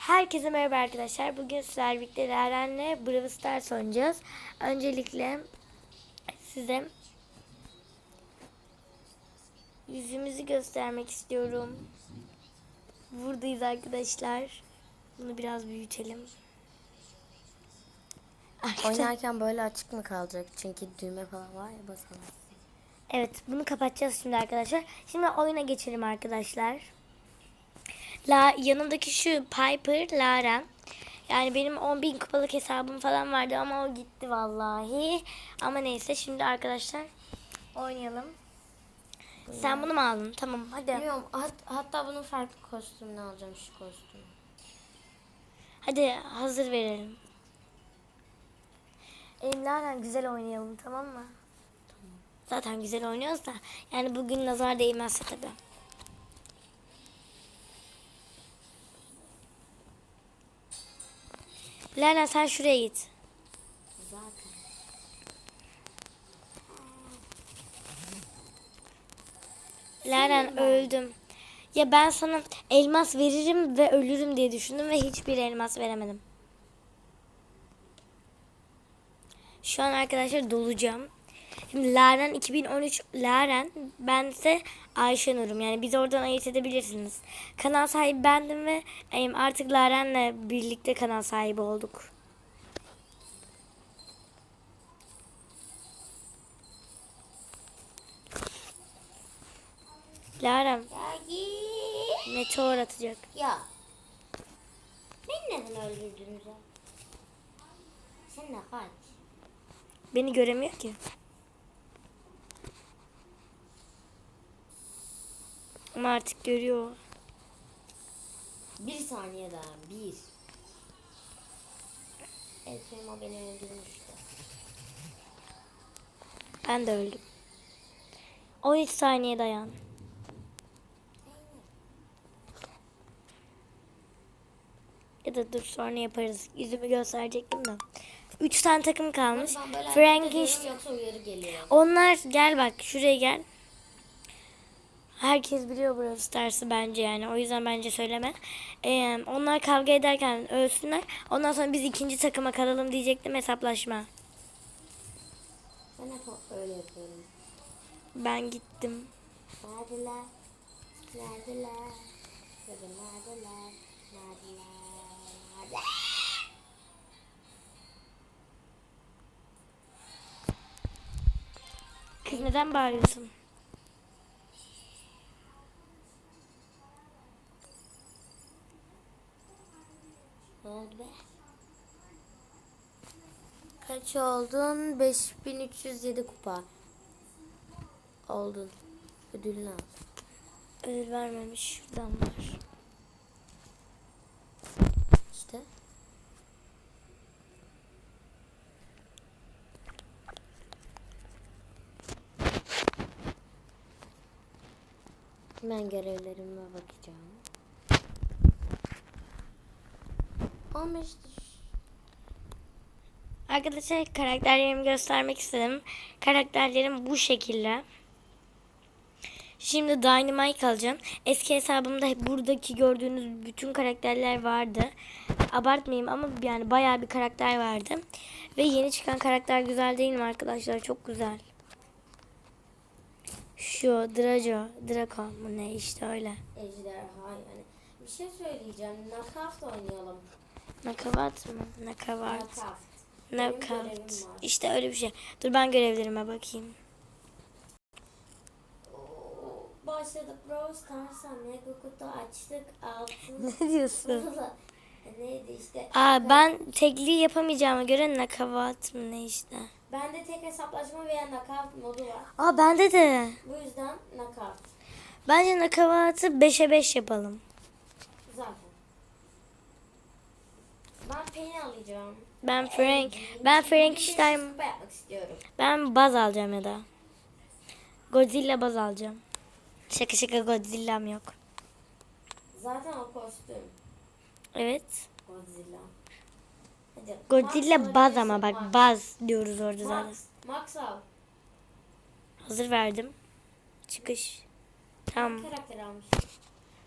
Herkese merhaba arkadaşlar. Bugün sizlerle birlikte Laren'le Brawl Stars oynayacağız. Öncelikle size yüzümüzü göstermek istiyorum. Buradayız arkadaşlar. Bunu biraz büyütelim. Arkadaşlar- Oynarken böyle açık mı kalacak? Çünkü düğme falan var ya basamaz. Evet bunu kapatacağız şimdi arkadaşlar. Şimdi oyuna geçelim arkadaşlar. La, yanımdaki şu Piper Lara. Yani benim 10.000 kupalık hesabım falan vardı ama o gitti vallahi. Ama neyse şimdi arkadaşlar oynayalım. Sen bunu mu aldın? Tamam hadi. Bilmiyorum hat- hatta bunun farklı kostümünü alacağım şu kostümü. Hadi hazır verelim. Elim Lara güzel oynayalım tamam mı? Zaten güzel oynuyoruz da. Yani bugün nazar değmezse tabii. Lara sen şuraya git. Zaten. Laren öldüm. Ya ben sana elmas veririm ve ölürüm diye düşündüm ve hiçbir elmas veremedim. Şu an arkadaşlar dolacağım. Şimdi Laren 2013 Laren bense Ayşenur'um. Yani bizi oradan ayırt edebilirsiniz. Kanal sahibi bendim ve artık Laren'le birlikte kanal sahibi olduk. Laren git. meteor atacak. Ya. Beni neden öldürdünüz? Sen ne kaç? Beni göremiyor ki. Ama artık görüyor. Bir saniye daha. Bir. El Primo beni öldürmüştü. Ben de öldüm. 13 saniye dayan. Ya da dur sonra yaparız. Yüzümü gösterecektim de. 3 tane takım kalmış. Frankenstein. Onlar gel bak şuraya gel. Herkes biliyor Brawl Stars'ı bence yani. O yüzden bence söyleme. Ee, onlar kavga ederken ölsünler. Ondan sonra biz ikinci takıma kalalım diyecektim hesaplaşma. Ben hep öyle yapıyorum. Ben gittim. Neredeler? Neredeler? Neredeler? Neredeler? Kız neden bağırıyorsun? 2 oldun. 5307 kupa oldun. Ödülünü al. Ödül vermemiş. Şuradan var. İşte. Ben görevlerime bakacağım. 15 Arkadaşlar karakterlerimi göstermek istedim. Karakterlerim bu şekilde. Şimdi Dynamite alacağım. Eski hesabımda buradaki gördüğünüz bütün karakterler vardı. Abartmayayım ama yani bayağı bir karakter vardı. Ve yeni çıkan karakter güzel değil mi arkadaşlar? Çok güzel. Şu Draco, Draco mu ne işte öyle. Ejderha yani. Bir şey söyleyeceğim. Knockout oynayalım. Nakavat mı? Nakavat. Knockout. Knockout. İşte öyle bir şey. Dur ben görevlerime bakayım. Başladık Brawl Stars'a mega kutu açtık altın. Ne diyorsun? Neydi işte. Aa ben tekliği yapamayacağıma göre nakavat mı ne işte. Bende tek hesaplaşma veya knockout modu var. Aa bende de. Bu yüzden knockout. Bence nakavatı 5'e 5 yapalım. Zaten. Ben Penny alacağım. Ben Frank, ben Frankenstein, yapmak istiyorum. ben baz alacağım ya da. Godzilla baz alacağım. Şaka şaka Godzilla'm yok. Zaten o kostüm. Evet. Godzilla. Hadi. Godzilla Max baz ama Max. bak baz diyoruz orada zaten. Max. Max al. Hazır verdim. Çıkış. Tamam. Karakter almış.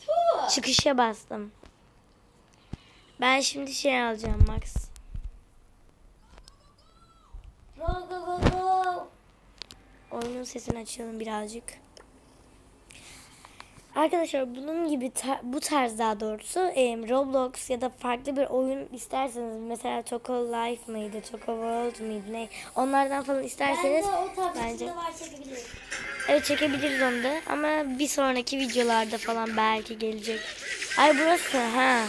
Tuh. Çıkışa bastım. Ben şimdi şey alacağım Max. Oyunun sesini açalım birazcık. Arkadaşlar bunun gibi ta- bu tarz daha doğrusu em, Roblox ya da farklı bir oyun isterseniz mesela Choco Life mıydı, Choco World mıydı ne onlardan falan Ben isterseniz o bence var evet çekebiliriz onu da ama bir sonraki videolarda falan belki gelecek. Ay burası ha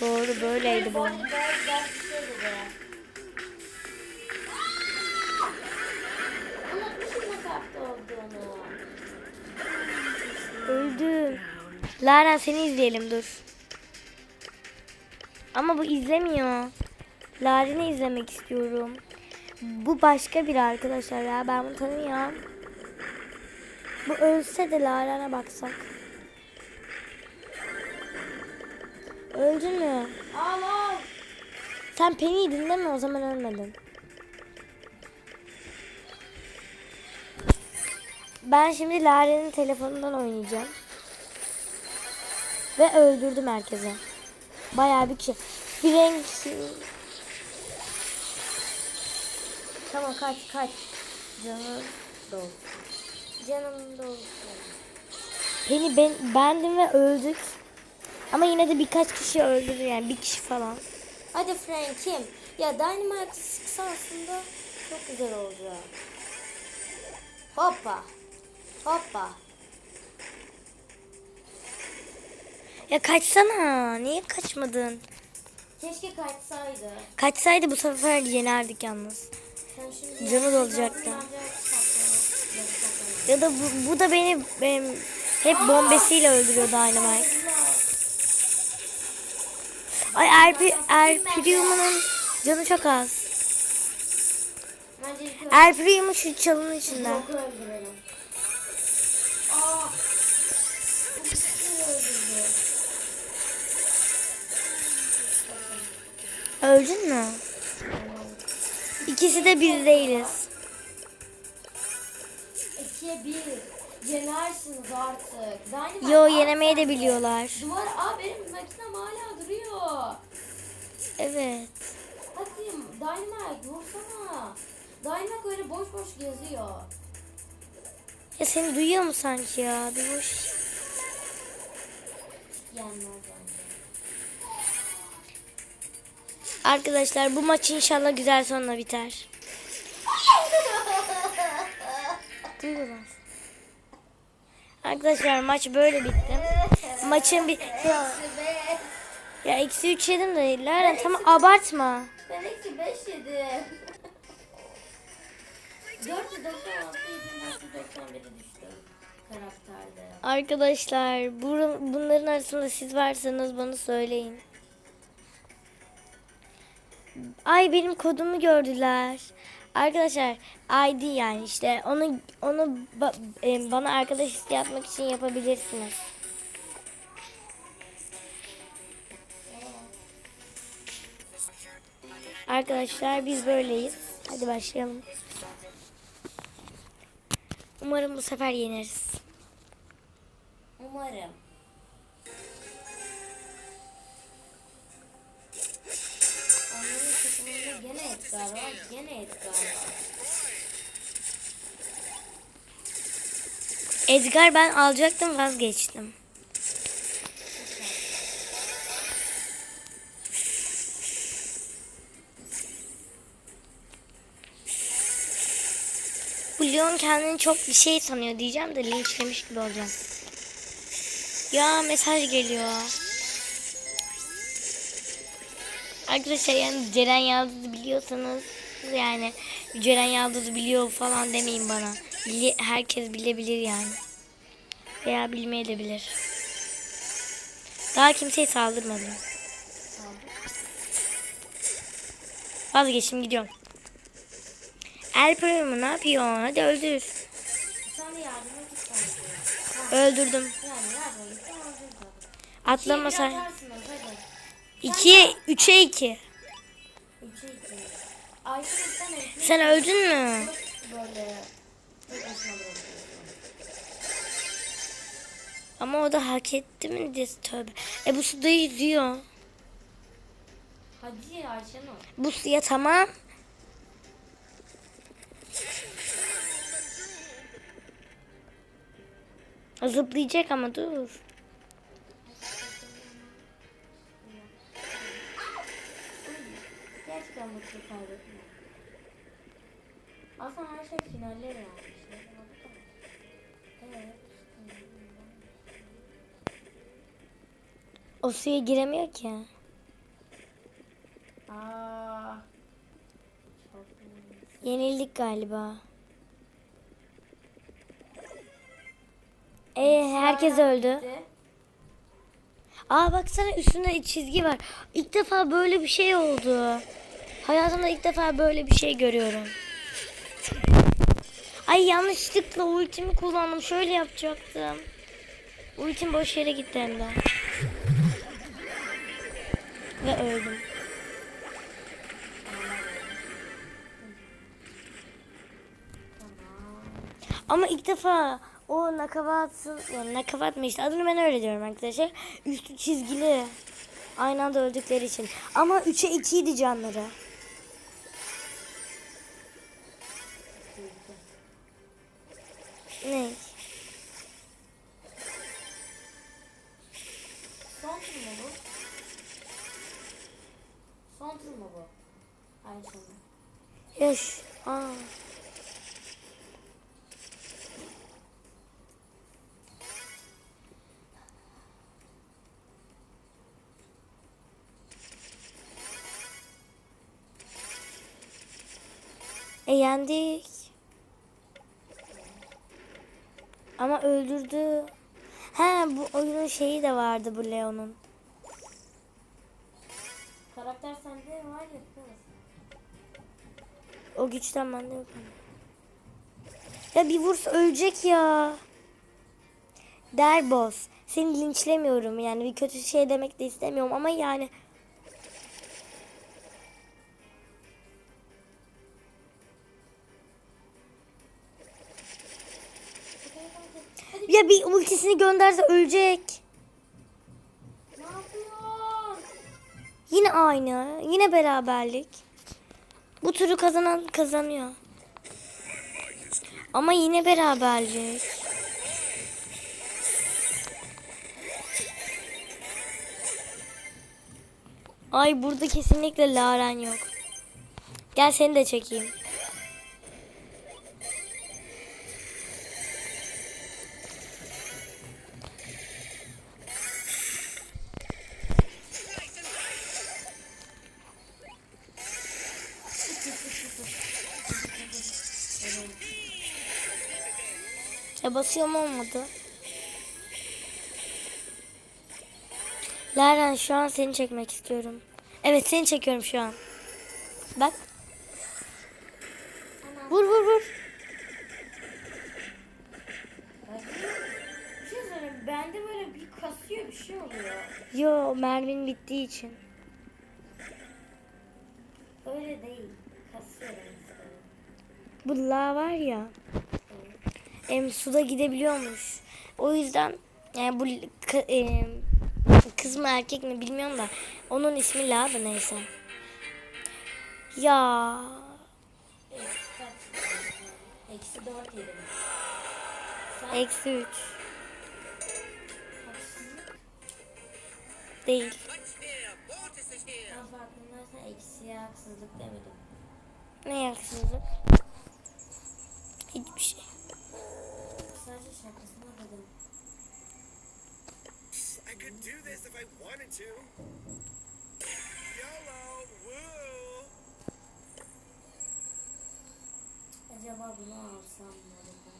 doğru böyleydi bu. Öldüm. Lara seni izleyelim dur. Ama bu izlemiyor. Laren'i izlemek istiyorum. Bu başka biri arkadaşlar ya. Ben bunu tanımıyorum. Bu ölse de Laren'e baksak. Öldün mü? Al al. Sen Penny'ydin değil mi? O zaman ölmedin. Ben şimdi Lare'nin telefonundan oynayacağım. Ve öldürdüm herkese. Bayağı bir kişi. Frank... Tamam kaç kaç. Canım dolsun. Canım dolsun. Penny ben, bendim ve öldük. Ama yine de birkaç kişi öldürdü yani bir kişi falan. Hadi Frank'im. Ya Dynamite sıksa aslında çok güzel olacak. Hoppa. Hoppa. Ya kaçsana. Niye kaçmadın? Keşke kaçsaydı. Kaçsaydı bu sefer yenerdik yalnız. Canı dolacaktı. Ya da bu, bu da beni benim hep bombesiyle öldürüyor Dynamite. Ay Erpi, Erpirium'un canı çok az. Erpirium'un şu çalının içinde. Öldün mü? İkisi de biz değiliz. İkiye bir. Yenersiniz artık. Dynamite Yo yenemeyi de biliyorlar. Duvar, aa benim makinem hala duruyor. Evet. Hadi Dynamite vursana. Dynamite öyle boş boş geziyor. Ya seni duyuyor mu sanki ya? Bir boş. Yenmez bence. Arkadaşlar bu maç inşallah güzel sonla biter. Duyuyorlar. Arkadaşlar maç böyle bitti. Maçın bir ya, ya eksi 3 yedim de Lara tamam abartma. Ben eksi 5 yedim. 496 yedim, 491'e düştüm karakterde. Arkadaşlar bu, bunların arasında siz varsanız bana söyleyin. Ay benim kodumu gördüler. Arkadaşlar ID yani işte onu onu ba- e, bana arkadaş yapmak için yapabilirsiniz. Arkadaşlar biz böyleyiz. Hadi başlayalım. Umarım bu sefer yeneriz. Umarım. Gene Edgar var, gene Edgar var. Edgar ben alacaktım vazgeçtim. Bu Leon kendini çok bir şey sanıyor diyeceğim de linçlemiş gibi olacağım. Ya mesaj geliyor. Arkadaşlar yani Ceren Yaldız biliyorsanız yani Ceren Yaldız biliyor falan demeyin bana. Bili herkes bilebilir yani. Veya bilmeye de bilir. Daha kimseye saldırmadım. Vazgeçtim gidiyorum. El programı ne yapıyor? Hadi öldür. Öldürdüm. Atlamasay. 2 3'e 2. Sen öldün mü? Ama o da hak etti mi diye tövbe. E bu suda yüzüyor. Hadi Ayşenur. Bu suya tamam. Zıplayacak ama dur. Tur kaybetme. Aslında her şey finaller yani. Evet. O suya giremiyor ki. Aa. Çok. Yenildik galiba. Ee, herkes öldü. Aa baksana üstünde çizgi var. İlk defa böyle bir şey oldu. Hayatımda ilk defa böyle bir şey görüyorum. Ay yanlışlıkla ultimi kullandım. Şöyle yapacaktım. Ultim boş yere gitti hem de. Ve öldüm. Ama ilk defa o nakavatın, yani mı işte adını ben öyle diyorum arkadaşlar. Üstü çizgili. Aynı anda öldükleri için. Ama 3'e 2 idi canları. Yaş. Aa. E yendik. Ama öldürdü. He bu oyunun şeyi de vardı bu Leon'un. Karakter sende var ya. O güçten bende yok. Ya bir vursa ölecek ya. Der boss. Seni linçlemiyorum yani bir kötü şey demek de istemiyorum ama yani ya bir ultisini gönderse ölecek. Yine aynı. Yine beraberlik. Bu turu kazanan kazanıyor. Ama yine beraberlik. Ay burada kesinlikle Laren yok. Gel seni de çekeyim. Ya basıyorum olmadı. Laren şu an seni çekmek istiyorum. Evet seni çekiyorum şu an. Bak. Vur vur vur. Şey. Bende böyle bir kasıyor bir şey oluyor. Yo mermin bittiği için. Öyle değil. Kasıyor. Bu la var ya. Em, suda gidebiliyormuş. O yüzden yani bu em, kız mı erkek mi bilmiyorum da onun ismi La da neyse. Ya Eksi kaç? Eksi dört yedim. Sen eksi 3 haksızlık. değil. Ben farkındaysan eksiye haksızlık demedim. Ne haksızlık? Hiçbir şey. İf I wanted to. YOLO! Woo! Acaba bunu alsam mı?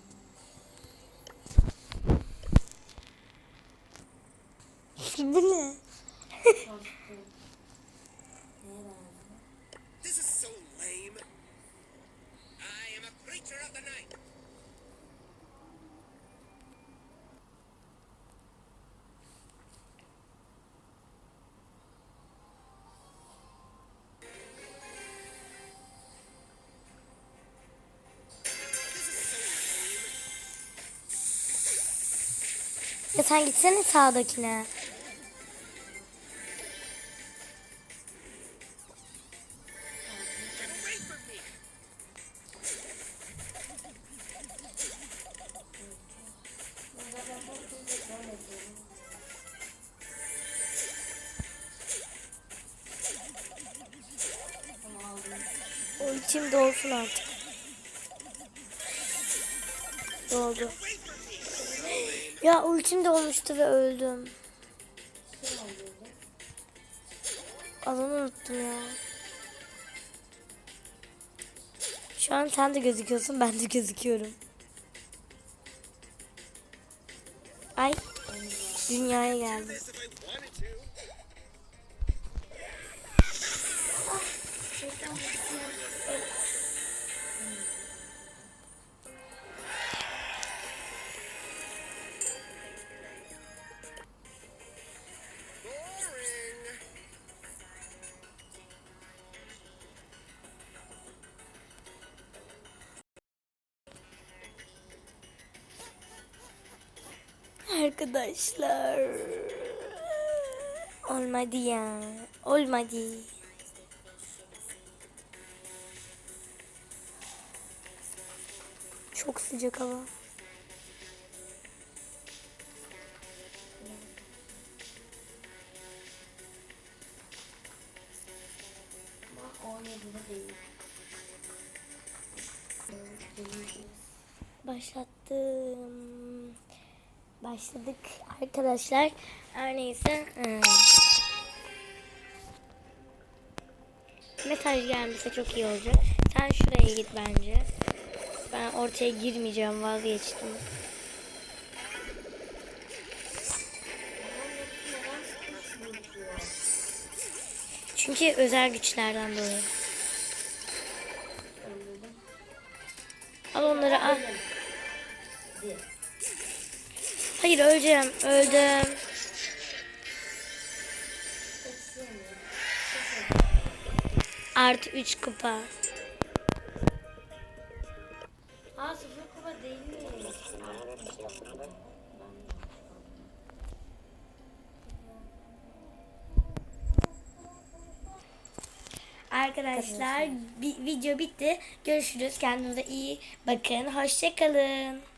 Ya sen gitsene sağdakine. Ultim dolmuştu ve öldüm. Alanı unuttum ya. Şu an sen de gözüküyorsun ben de gözüküyorum. Ay. Dünyaya geldim. This Arkadaşlar. Olmadı ya. Olmadı. Çok sıcak hava. Ama 17'de değil. Başlattım. Başladık arkadaşlar. Her neyse. hmm. Mesaj gelmese çok iyi olacak. Sen şuraya git bence. Ben ortaya girmeyeceğim vazgeçtim. Çünkü özel güçlerden dolayı. Al onları al. Hayır öleceğim. Öldüm. Artı 3 kupa. Ha sıfır kupa değil mi? Arkadaşlar bi- video bitti. Görüşürüz. Kendinize iyi bakın. Hoşçakalın.